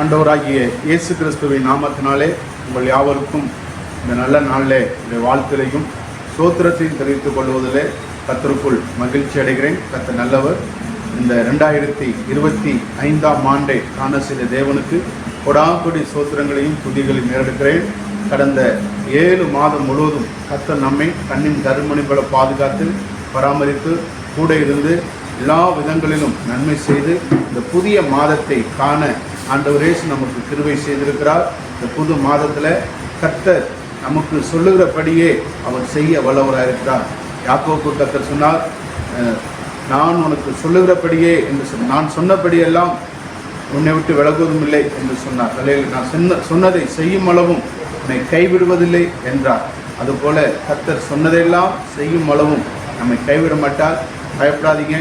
ஆண்டவராகிய இயேசு கிறிஸ்துவின் நாமத்தினாலே உங்கள் யாவருக்கும் இந்த நல்ல நாளிலே இந்த வாழ்த்துலையும் சோத்திரத்தையும் தெரிவித்துக் கொள்வதிலே கத்தருக்குள் மகிழ்ச்சி அடைகிறேன். கத்த நல்லவர். இந்த ரெண்டாயிரத்தி இருபத்தி ஐந்தாம் ஆண்டை காண செய்த தேவனுக்கு கொடாக்குடி சோத்திரங்களையும் துதிகளையும் நேரெடுக்கிறேன் கடந்த ஏழு மாதம் முழுவதும் கத்த நம்மை கண்ணின் கருமணிகளை பாதுகாத்து பராமரித்து கூட இருந்து எல்லா விதங்களிலும் நன்மை செய்து இந்த புதிய மாதத்தை காண ஆண்டவரேசு நமக்கு கிருவை செய்திருக்கிறார். இந்த புது மாதத்தில் கர்த்தர் நமக்கு சொல்லுகிறபடியே அவர் செய்ய வல்லவராக இருக்கிறார். யாக்கோப்பு கர்த்தர் சொன்னார் நான் உனக்கு சொல்லுகிறபடியே என்று சொன்ன நான் சொன்னபடியெல்லாம் உன்னை விட்டு விலகுவதும் இல்லை என்று சொன்னார். தலையில் நான் சொன்ன சொன்னதை செய்யும் அளவும் உன்னை கைவிடுவதில்லை என்றார். அதுபோல கர்த்தர் சொன்னதையெல்லாம் செய்யும் அளவும் நம்மை கைவிட மாட்டார். பயப்படாதீங்க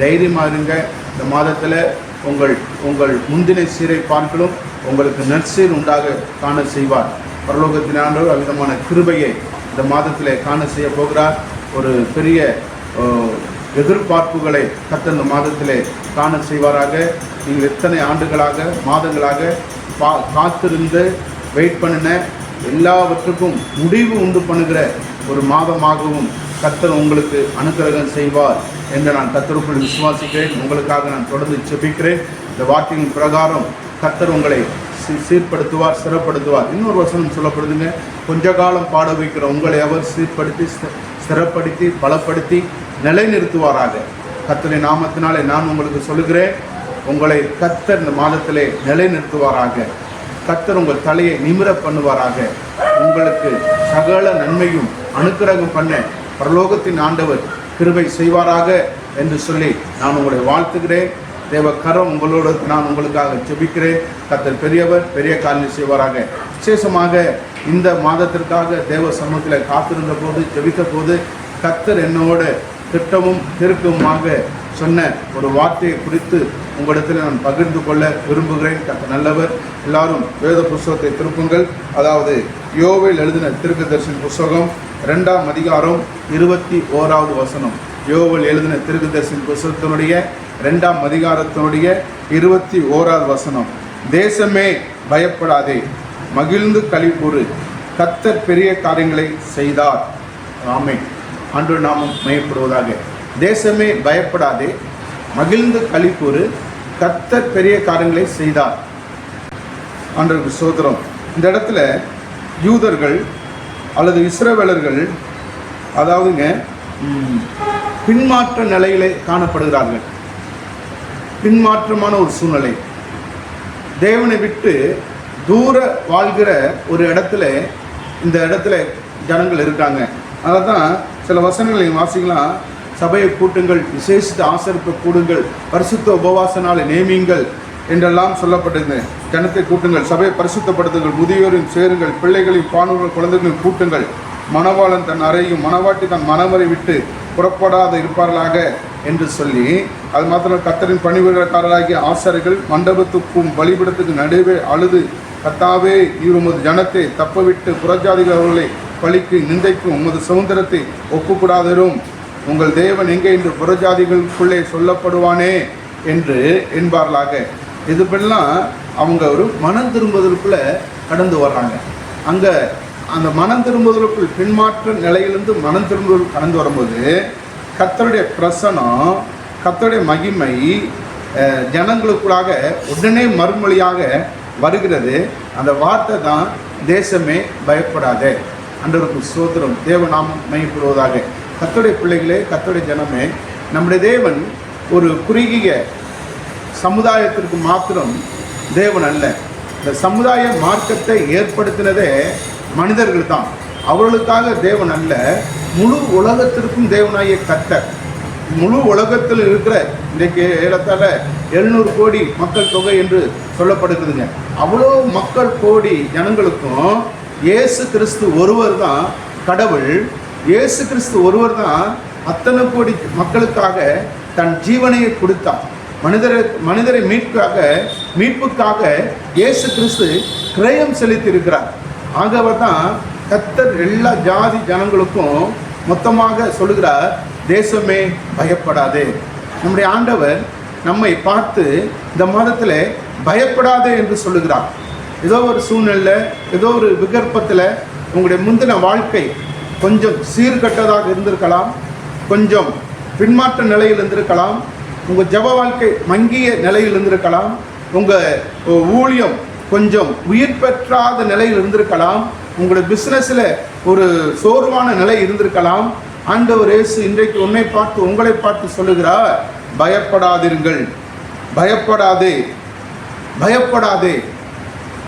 தைரியமாக இருங்க. இந்த மாதத்தில் உங்கள் உங்கள் முந்தின சீரை பார்க்கலும் உங்களுக்கு நற்சீர் உண்டாக காண செய்வார். பரலோகத்தினாண்டவர் அவ்விதமான கிருபையை இந்த மாதத்திலே காண செய்ய போகிறார். ஒரு பெரிய எதிர்பார்ப்புகளை கத்த இந்த மாதத்திலே காண செய்வாராக. நீங்கள் எத்தனை ஆண்டுகளாக மாதங்களாக பா காத்திருந்து வெயிட் பண்ணின எல்லாவற்றுக்கும் முடிவு உண்டு பண்ணுகிற ஒரு மாதமாகவும் கத்தர் உங்களுக்கு அனுக்கிரகம் செய்வார். என்று நான் கத்தருக்குள் விசுவாசிக்கிறேன். உங்களுக்காக நான் தொடர்ந்து செபிக்கிறேன் இந்த வார்த்தையின் பிரகாரம் கத்தர் உங்களை சீர்படுத்துவார் சிறப்படுத்துவார். இன்னொரு வசனம் சொல்லப்படுதுங்க. கொஞ்ச காலம் பாட வைக்கிற உங்களை அவர் சீர்படுத்தி சிறப்படுத்தி பலப்படுத்தி நிலைநிறுத்துவாராக. கத்தரை நாமத்தினாலே நான் உங்களுக்கு சொல்லுகிறேன் உங்களை கத்தர் இந்த மாதத்திலே நிலைநிறுத்துவாராக. கத்தர் உங்கள் தலையை நிமிர பண்ணுவாராக. உங்களுக்கு சகல நன்மையும் அனுக்கிரகம் பண்ண பரலோகத்தின் ஆண்டவர் கிருபை செய்வாராக என்று சொல்லி நான் உங்களை வாழ்த்துகிறேன். தேவ கரம் உங்களோடு நான் உங்களுக்காக ஜெபிக்கிறேன். கத்தர் பெரியவர் பெரிய காரியம் செய்வாராக. விசேஷமாக இந்த மாதத்திற்காக தேவ சமூகத்தில் காத்திருந்த போது ஜெபித்த போது கத்தர் என்னோட திட்டமும் திருக்கமுமாக சொன்ன ஒரு வார்த்தையை குறித்து உங்களிடத்தில் நான் பகிர்ந்து கொள்ள விரும்புகிறேன். கத்த நல்லவர். எல்லாரும் வேத புஸ்தகத்தை திருப்புங்கள். அதாவது யோவில் எழுதின திருக்க தரிசன புஸ்தகம் ரெண்டாம் அதிகாரம் இருபத்தி ஓராவது வசனம். யோவல் எழுதின திருக்கு தரிசன புஸ்தகத்தினுடைய ரெண்டாம் அதிகாரத்தினுடைய இருபத்தி ஓராவது வசனம் தேசமே பயப்படாதே மகிழ்ந்து கழிப்புறு கத்தர் பெரிய காரியங்களை செய்தார். ஆமை அன்று நாமம் மையப்படுவதாக. தேசமே பயப்படாதே மகிழ்ந்து கழிப்புறு கத்தர் பெரிய காரியங்களை செய்தார். அன்றைக்கு சோதரம் இந்த இடத்துல யூதர்கள் அல்லது இஸ்ரவேலர்கள் அதாவதுங்க பின்மாற்ற நிலையிலே காணப்படுகிறார்கள். பின்மாற்றமான ஒரு சூழ்நிலை. தேவனை விட்டு தூர வாழ்கிற ஒரு இடத்துல இந்த இடத்துல ஜனங்கள் இருக்காங்க. அதை தான் சில வசனங்களை வாசிக்கலாம். சபையை கூட்டுங்கள் விசேஷித்த ஆசரிப்பு கூடுங்கள் பரிசுத்த உபவாச நாளை நேமியுங்கள் என்றெல்லாம் சொல்லப்பட்டது ஜனத்தை கூட்டுங்கள் சபையை பரிசுத்தப்படுத்துங்கள் முதியோரின் சேருங்கள் பிள்ளைகளின் பானூர்கள் குழந்தைகளின் கூட்டுங்கள். மணவாளன் தன் அறையும் மணவாட்டி தன் மனவரை விட்டு புறப்படாத இருப்பார்களாக என்று சொல்லி அது மாத்திரம் கத்தரின் பணிவிடக்காரராகிய ஆசாரிகள் மண்டபத்துக்கும் பலிபிடத்துக்கு நடுவே அழுது கத்தாவே நீர் உமது ஜனத்தை தப்பவிட்டு புறஜாதிகள் அவர்களை பழிக்கு நிந்தைக்கும் உமது சுதந்திரத்தை ஒப்புக்கூடாதரும். உங்கள் தேவன் எங்கே என்று புறஜாதிகளுக்குள்ளே சொல்லப்படுவானே என்று என்பார்களாக. இதுபெல்லாம் அவங்க ஒரு மனம் திரும்புவதற்குள்ளே கடந்து வர்றாங்க. அங்கே அந்த மனம் திரும்புவதற்குள் பின்மாற்ற நிலையிலிருந்து மனம் திரும்புவதற்கு கடந்து வரும்போது கத்தருடைய பிரசனம் கத்தருடைய மகிமை ஜனங்களுக்குள்ளாக உடனே மறுமொழியாக வருகிறது. அந்த வார்த்தை தான் தேசமே பயப்படாதே. அன்றருக்கு சோதரம் தேவநாம் மையப்படுவதாக கத்தோடைய பிள்ளைகளே கத்தோடைய ஜனமே நம்முடைய தேவன் ஒரு குறுகிய சமுதாயத்திற்கு மாத்திரம் தேவன் அல்ல. இந்த சமுதாய மார்க்கத்தை ஏற்படுத்தினதே மனிதர்கள் தான் அவர்களுக்காக தேவன் அல்ல முழு உலகத்திற்கும் தேவனாகிய கத்தர் முழு உலகத்தில் இருக்கிற இன்றைக்கு ஏறத்தாழ எழுநூறு கோடி மக்கள் தொகை என்று சொல்லப்படுகிறதுங்க. அவ்வளோ மக்கள் கோடி ஜனங்களுக்கும் இயேசு கிறிஸ்து ஒருவர் தான் கடவுள். இயேசு கிறிஸ்து ஒருவர் தான் அத்தனை கோடி மக்களுக்காக தன் ஜீவனையை கொடுத்தார் மனிதரை மனிதரை மீட்காக மீட்புக்காக இயேசு கிறிஸ்து கிரயம் செலுத்தியிருக்கிறார். ஆகவே தான் கத்தர் எல்லா ஜாதி ஜனங்களுக்கும் மொத்தமாக சொல்லுகிறார் தேசமே பயப்படாதே. நம்முடைய ஆண்டவர் நம்மை பார்த்து இந்த மாதத்தில் பயப்படாதே என்று சொல்லுகிறார். ஏதோ ஒரு சூழ்நிலை ஏதோ ஒரு விகற்பத்தில் உங்களுடைய முந்தின வாழ்க்கை கொஞ்சம் சீர்கட்டதாக இருந்திருக்கலாம் கொஞ்சம் பின்மாற்ற நிலையில் இருந்திருக்கலாம் உங்கள் ஜப வாழ்க்கை மங்கிய நிலையில் இருந்திருக்கலாம் உங்கள் ஊழியம் கொஞ்சம் உயிர் பெற்றாத நிலையில் இருந்திருக்கலாம். உங்களோட பிஸ்னஸில் ஒரு சோர்வான நிலை இருந்திருக்கலாம். ஆண்டவர் இயேசு இன்றைக்கு உன்னை பார்த்து உங்களை பார்த்து சொல்லுகிறார் பயப்படாதிருங்கள். பயப்படாதே. பயப்படாதே.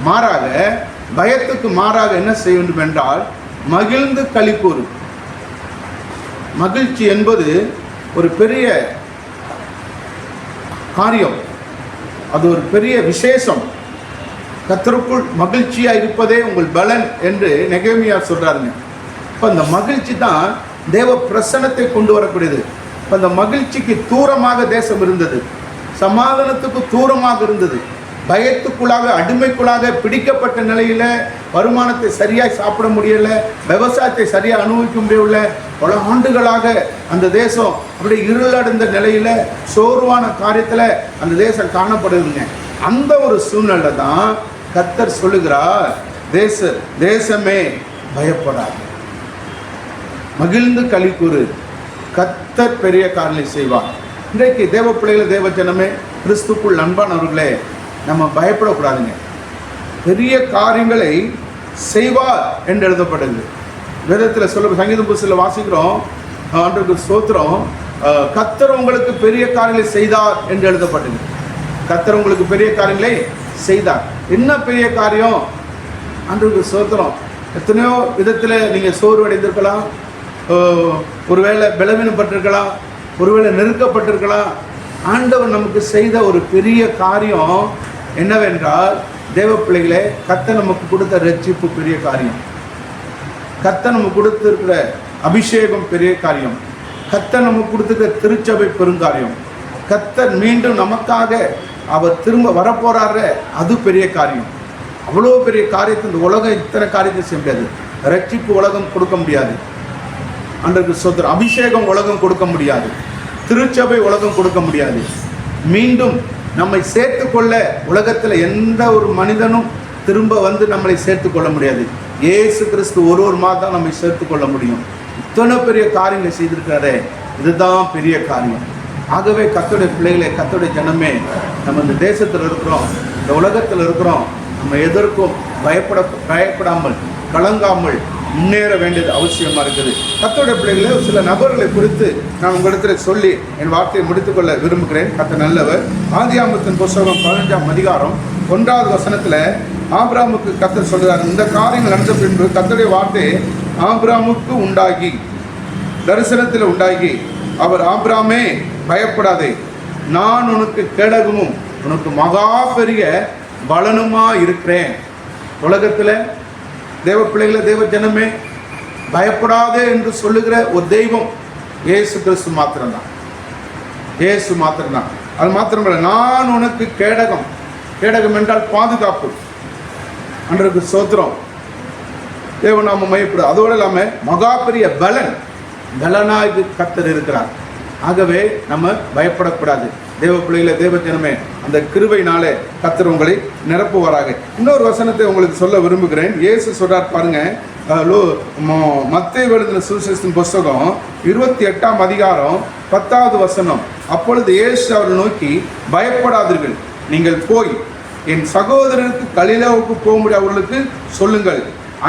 மாறாக பயத்துக்கு மாறாக என்ன செய்ய வேண்டும் என்றால் மகிழ்ந்து களி மகிழ்ச்சி என்பது ஒரு பெரிய காரியம். அது ஒரு பெரிய விசேஷம். கத்தருக்குள் மகிழ்ச்சியாக இருப்பதே உங்கள் பலன் என்று நெகேமியா சொல்கிறாருங்க இப்போ அந்த மகிழ்ச்சி தான் தேவ பிரசனத்தை கொண்டு வரக்கூடியது. இப்போ அந்த மகிழ்ச்சிக்கு தூரமாக தேசம் இருந்தது. சமாதானத்துக்கு தூரமாக இருந்தது. பயத்துக்குள்ளாக அடிமைக்குள்ளாக பிடிக்கப்பட்ட நிலையில் வருமானத்தை சரியாக சாப்பிட முடியல விவசாயத்தை சரியாக அனுபவிக்க முடியல பல ஆண்டுகளாக அந்த தேசம் அப்படியே இருளடைந்த நிலையில் சோர்வான காரியத்தில் அந்த தேசம் காணப்படுதுங்க. அந்த ஒரு சூழ்நிலை தான் கத்தர் சொல்லுகிறார் தேச தேசமே பயப்படாது. மகிழ்ந்து களி கூறு. கத்தர் பெரிய காரணி செய்வார். இன்றைக்கு தேவ பிள்ளைகள் தேவ ஜனமே கிறிஸ்துக்குள் அன்பானவர்களே நம்ம பயப்படக்கூடாதுங்க. பெரிய காரியங்களை செய்வார் என்று எழுதப்படுது. வேதத்தில் சொல்ல சங்கீதம் புதுசில் வாசிக்கிறோம். அன்றைக்கு சோத்திரம் கத்தர் உங்களுக்கு பெரிய காரியங்களை செய்தார் என்று எழுதப்பட்டது கத்தர் உங்களுக்கு பெரிய காரியங்களை செய்தார். என்ன பெரிய காரியம்? அன்றைக்கு சோத்திரம். எத்தனையோ விதத்தில் நீங்கள் சோர்வடைந்திருக்கலாம். அஹ், ஒருவேளை பலவீனப்பட்டிருக்கலாம். ஒருவேளை நெருக்கப்பட்டிருக்கலாம். ஆண்டவர் நமக்கு செய்த ஒரு பெரிய காரியம் என்னவென்றால் தேவ பிள்ளைகளே கத்த நமக்கு கொடுத்த ரட்சிப்பு பெரிய காரியம். கத்த நமக்கு கொடுத்துருக்கிற அபிஷேகம் பெரிய காரியம். கத்த நமக்கு கொடுத்துருக்கிற திருச்சபை பெருங்காரியம். கத்தர் மீண்டும் நமக்காக அவர் திரும்ப வரப்போறாரு அது பெரிய காரியம். அவ்வளோ பெரிய காரியத்தை இந்த உலகம் இத்தனை காரியத்தை செய்ய முடியாது. ரட்சிப்பு உலகம் கொடுக்க முடியாது. அன்றைக்கு சொத்து அபிஷேகம் உலகம் கொடுக்க முடியாது. திருச்சபை உலகம் கொடுக்க முடியாது. மீண்டும் நம்மை சேர்த்து கொள்ள உலகத்தில் எந்த ஒரு மனிதனும் திரும்ப வந்து நம்மளை சேர்த்து கொள்ள முடியாது. இயேசு கிறிஸ்து ஒரு ஒரு மாதம் நம்மை சேர்த்து கொள்ள முடியும். இத்தனை பெரிய காரியங்களை செய்திருக்கிறாரே. இதுதான் பெரிய காரியம். ஆகவே கத்தோடைய பிள்ளைகளே கத்தோடைய ஜனமே நம்ம இந்த தேசத்தில் இருக்கிறோம் இந்த உலகத்தில் இருக்கிறோம் நம்ம எதற்கும் பயப்பட பயப்படாமல் கலங்காமல் முன்னேற வேண்டியது அவசியமாக இருக்குது. கத்தோட பிள்ளைகளே சில நபர்களை குறித்து நான் உங்களிடத்தில் சொல்லி என் வார்த்தையை முடித்துக்கொள்ள விரும்புகிறேன். கத்த நல்லவர். ஆதியாமத்தின் புஸ்தகம் பதினஞ்சாம் அதிகாரம் ஒன்றாவது வசனத்தில் ஆபிராமுக்கு கத்தர் சொல்கிறார் இந்த காரியங்கள் நடந்த பின்பு கத்தோடைய வார்த்தை ஆபிராமுக்கு உண்டாகி தரிசனத்தில் உண்டாகி. அவர் ஆபிராமே பயப்படாதே. நான் உனக்கு கேடகமும் உனக்கு மகா பெரிய பலனுமா இருக்கிறேன். உலகத்தில் தேவ பிள்ளைகளை தேவ ஜனமே பயப்படாதே என்று சொல்லுகிற ஒரு தெய்வம் ஏசு கிறிஸ்து மாத்திரம்தான். ஏசு மாத்திரம்தான். அது மாத்திரமல்ல நான் உனக்கு கேடகம். கேடகம் என்றால் பாதுகாப்பு. அன்றைக்கு சோத்திரம். தேவநாம மையப்படும் அதோடு இல்லாமல் மகா பெரிய பலன் பலனாக கத்தர் இருக்கிறார். ஆகவே நம்ம பயப்படக்கூடாது. தேவ பிள்ளைகள தேவ ஜனமே அந்த கிருபையினாலே கத்தர் உங்களை நிரப்புவாராக. இன்னொரு வசனத்தை உங்களுக்கு சொல்ல விரும்புகிறேன். இயேசு சொல்றார் பாருங்க லோ மத்திய எழுதின சுவிசேஷத்தின் புஸ்தகம் இருபத்தி எட்டாம் அதிகாரம் பத்தாவது வசனம். அப்பொழுது இயேசு அவரை நோக்கி பயப்படாதீர்கள் நீங்கள் போய் என் சகோதரருக்கு கலிலாவுக்கு போகும்படி அவர்களுக்கு சொல்லுங்கள்.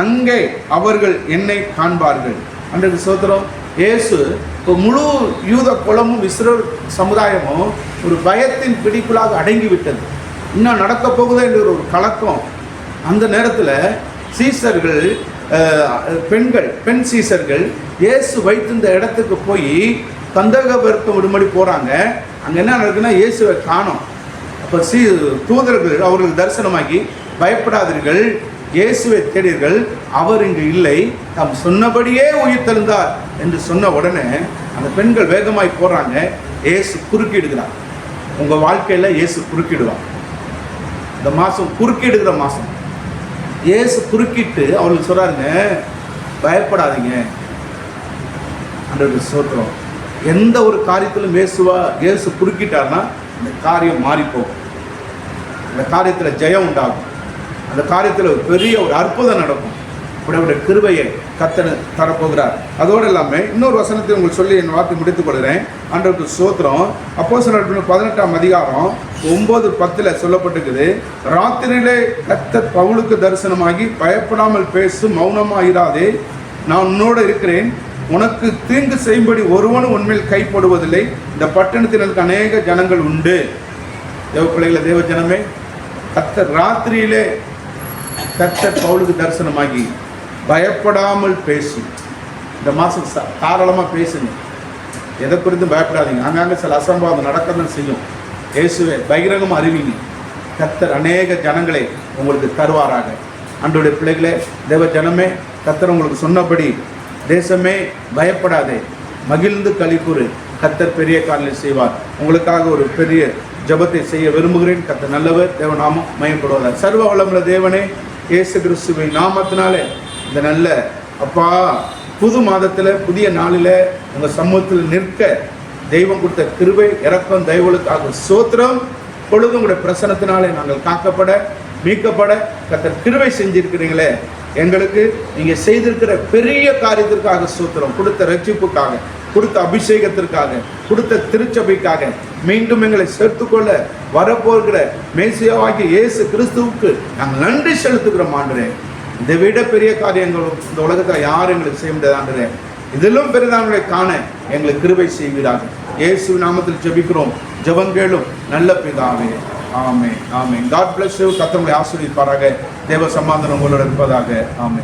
அங்கே அவர்கள் என்னை காண்பார்கள். அன்றைக்கு சோதரம் இயேசு இப்போ முழு யூத குலமும் இஸ்ரேல் சமுதாயமும் ஒரு பயத்தின் பிடிக்குள்ளாக அடங்கி விட்டது இன்னும் நடக்க போகுதோ என்ற ஒரு கலக்கம். அந்த நேரத்தில் சீசர்கள் பெண்கள் பெண் சீசர்கள் இயேசு வைத்திருந்த இடத்துக்கு போய் கந்தக பெருக்கம் விடும்படி போகிறாங்க அங்கே என்ன நடக்குதுன்னா இயேசுவை காணும். அப்போ சீ தூதர்கள் அவர்கள் தரிசனமாகி பயப்படாதீர்கள் இயேசுவை தேடீர்கள் அவர் இங்கு இல்லை. தாம் சொன்னபடியே உயிர் தெழுந்தார். என்று சொன்ன உடனே அந்த பெண்கள் வேகமாய் போகிறாங்க ஏசு குறுக்கிடுகிறார். உங்கள் வாழ்க்கையில் ஏசு குறுக்கிடுவார். இந்த மாதம் குறுக்கிடுகிற மாதம் ஏசு குறுக்கிட்டு அவர்களுக்கு சொல்கிறாருங்க பயப்படாதீங்க. அன்றைக்கு சோத்திரம். எந்த ஒரு காரியத்திலும் இயேசுவா இயேசு குறுக்கிட்டார்னா இந்த காரியம் மாறிப்போகும். அந்த காரியத்தில் ஜெயம் உண்டாகும். அந்த காரியத்தில் ஒரு பெரிய ஒரு அற்புதம் நடக்கும். இப்படிப்பட்ட கிருவையை கத்தனை தரப்போகிறார். அதோடு இல்லாமல் இன்னொரு வசனத்தை உங்களுக்கு சொல்லி என் வார்த்தை முடித்துக் கொள்கிறேன். அன்றைக்கு சோத்திரம் அப்போ சில பதினெட்டாம் அதிகாரம் ஒம்பது பத்தில் சொல்லப்பட்டிருக்குது. ராத்திரியிலே கத்தர் பவுலுக்கு தரிசனமாகி பயப்படாமல் பேசு மௌனமாயிராதே. நான் உன்னோடு இருக்கிறேன். உனக்கு தீங்கு செய்யும்படி ஒருவனும் உண்மையில் கைப்படுவதில்லை இந்த பட்டணத்தில் எனக்கு அநேக ஜனங்கள் உண்டு. தேவ பிள்ளைகளை தேவ ஜனமே கத்தர் ராத்திரியிலே கத்த பவுலுக்கு தரிசனமாகி பயப்படாமல் பேசும். இந்த மாதம் தாராளமாக பேசுங்க. எதை குறித்தும் பயப்படாதீங்க. அங்கங்கே சில அசம்பாவம் நடக்கதான் செய்யும். இயேசுவே பகிரங்கம் அறிவிங்க கத்தர் அநேக ஜனங்களை உங்களுக்கு தருவாராக. அன்றைய பிள்ளைகளே தேவ ஜனமே கத்தர் உங்களுக்கு சொன்னபடி தேசமே பயப்படாதே. மகிழ்ந்து கழிப்புறு கத்தர் பெரிய காலில் செய்வார். உங்களுக்காக ஒரு பெரிய ஜெபத்தை செய்ய விரும்புகிறேன். கத்தர் நல்லவர் தேவநாமம் மயப்படுவதார் சர்வ வளமுள்ள தேவனே இயேசு கிறிஸ்துவின் நாமத்தினாலே இந்த நல்ல அப்பா புது மாதத்தில் புதிய நாளில் உங்கள் சமூகத்தில் நிற்க தெய்வம் கொடுத்த கிருபை இறக்கம் தெய்வங்களுக்காக சோத்திரம் பொழுது உங்களுடைய பிரசனத்தினாலே நாங்கள் காக்கப்பட மீட்கப்பட கத்தர் கிருபை செஞ்சிருக்கிறீங்களே. எங்களுக்கு நீங்கள் செய்திருக்கிற பெரிய காரியத்திற்காக சூத்திரம் கொடுத்த ரட்சிப்புக்காக கொடுத்த அபிஷேகத்திற்காக கொடுத்த திருச்சபைக்காக மீண்டும் எங்களை சேர்த்துக்கொள்ள வரப்போகிற மேசியாவாகிய இயேசு கிறிஸ்துவுக்கு நாங்கள் நன்றி செலுத்துகிறோம் ஆண்டரே இதை விட பெரிய காரியங்களும் இந்த உலகத்தில் யாரும் எங்களுக்கு செய்ய முடியாது இதிலும் பெரிதானவர்களை காண எங்களுக்கு கிருபை செய்வீராக. இயேசு நாமத்தில் ஜெபிக்கிறோம். ஜெபங்கேளும் நல்ல பிதாவே. ஆமே ஆமே காட் பிளஸ் கத்தவங்களை ஆசிரியப்பாராக தேவ சமாதானம் உங்களோட இருப்பதாக. ஆமே